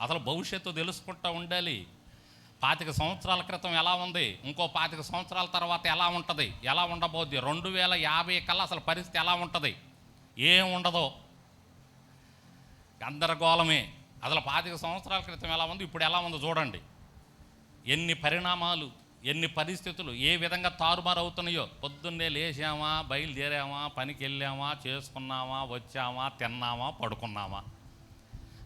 అసలు భవిష్యత్తు తెలుసుకుంటూ ఉండాలి. పాతిక సంవత్సరాల క్రితం ఎలా ఉంది? ఇంకో పాతిక సంవత్సరాల తర్వాత ఎలా ఉంటుంది? ఎలా ఉండబోద్ది? రెండు వేల యాభై కల్లా అసలు పరిస్థితి ఎలా ఉంటుంది? ఏం ఉండదు? గందరగోళమే. అసలు పాతిక సంవత్సరాల క్రితం ఎలా ఉంది? ఇప్పుడు ఎలా ఉందో చూడండి. ఎన్ని పరిణామాలు ఎన్ని పరిస్థితులు ఏ విధంగా తారుమారు అవుతున్నాయో? పొద్దున్నే లేచామా? బయలుదేరామా? పనికి వెళ్ళామా చేసుకున్నామా? వచ్చామా? తిన్నామా? పడుకున్నామా?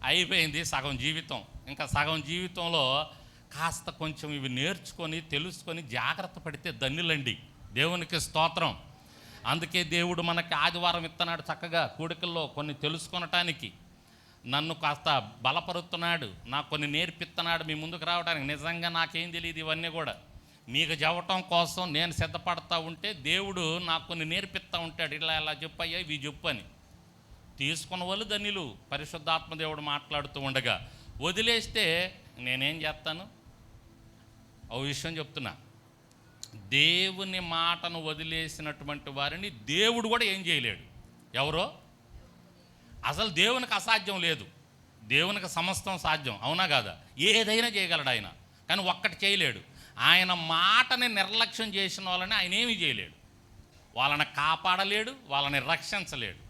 అయిపోయింది సగం జీవితం. ఇంకా సగం జీవితంలో కాస్త కొంచెం ఇవి నేర్చుకొని తెలుసుకొని జాగ్రత్త పడితే ధన్యులండి దేవునికి స్తోత్రం. అందుకే దేవుడు మనకి ఆదివారం ఇస్తున్నాడు చక్కగా కూడికల్లో కొన్ని తెలుసుకొనటానికి నన్ను కాస్త బలపరుస్తున్నాడు నాకు కొన్ని నేర్పిస్తున్నాడు మీ ముందుకు రావడానికి. నిజంగా నాకేం తెలియదు ఇవన్నీ కూడా. మీకు చెప్పటం కోసం నేను సిద్ధపడతా ఉంటే దేవుడు నాకు కొన్ని నేర్పిస్తూ ఉంటాడు. ఇలా ఇలా చెప్పయ్యా ఇవి చెప్పు అని. తీసుకున్న వాళ్ళు ధన్యులు. పరిశుద్ధాత్మ దేవుడు మాట్లాడుతూ ఉండగా వదిలేస్తే నేనేం చేస్తాను? ఓ విషయం చెప్తున్నా. దేవుని మాటను వదిలేసినటువంటి వారిని దేవుడు కూడా ఏం చేయలేడు. ఎవరో? అసలు దేవునికి అసాధ్యం లేదు. దేవునికి సమస్తం సాధ్యం. అవునా కాదా? ఏదైనా చేయగలడు ఆయన. కానీ ఒక్కటి చేయలేడు. ఆయన మాటని నిర్లక్ష్యం చేసిన వాళ్ళని ఆయన ఏమీ చేయలేడు. వాళ్ళని కాపాడలేడు వాళ్ళని రక్షించలేడు.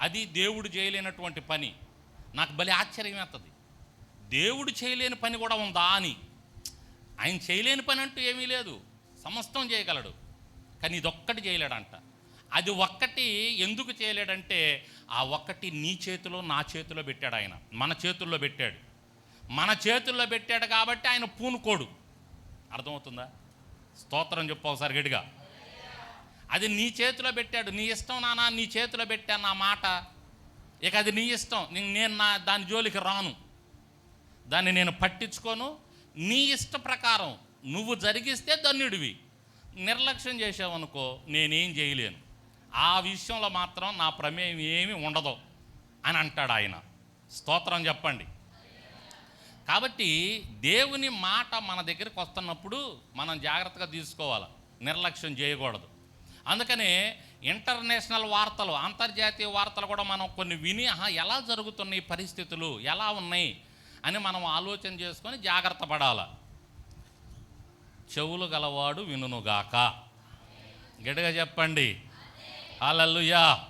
అది దేవుడు చేయలేనటువంటి పని. నాకు బలి ఆశ్చర్యం వేస్తుంది దేవుడు చేయలేని పని కూడా ఉందా అని. ఆయన చేయలేని పని అంటూ ఏమీ లేదు. సమస్తం చేయగలడు. కానీ ఇదొక్కటి చేయలేడంట. అది ఒక్కటి ఎందుకు చేయలేడంటే ఆ ఒక్కటి నీ చేతిలో నా చేతిలో పెట్టాడు ఆయన. మన చేతుల్లో పెట్టాడు. మన చేతుల్లో పెట్టాడు కాబట్టి ఆయన పూనుకోడు. అర్థమవుతుందా? స్తోత్రం చెప్పు ఒకసారి గట్టిగా. అది నీ చేతిలో పెట్టాడు. నీ ఇష్టం నానా నీ చేతిలో పెట్టాను నా మాట. ఇక అది నీ ఇష్టం. నేను నా దాని జోలికి రాను. దాన్ని నేను పట్టించుకోను. నీ ఇష్ట ప్రకారం నువ్వు జరిగిస్తే ధన్యుడివి. నిర్లక్ష్యం చేసావనుకో నేనేం చేయలేను. ఆ విషయంలో మాత్రం నా ప్రమేయం ఏమి ఉండదు అని అంటాడు ఆయన. స్తోత్రం చెప్పండి. కాబట్టి దేవుని మాట మన దగ్గరికి వస్తున్నప్పుడు మనం జాగ్రత్తగా తీసుకోవాలి. నిర్లక్ష్యం చేయకూడదు. అందుకనే ఇంటర్నేషనల్ వార్తలు అంతర్జాతీయ వార్తలు కూడా మనం కొన్ని విని ఎలా జరుగుతున్నాయి పరిస్థితులు ఎలా ఉన్నాయి అని మనం ఆలోచన చేసుకొని జాగ్రత్త పడాలి. చెవులు గలవాడు వినుగాక గట్టిగా చెప్పండి. అలల్లుయా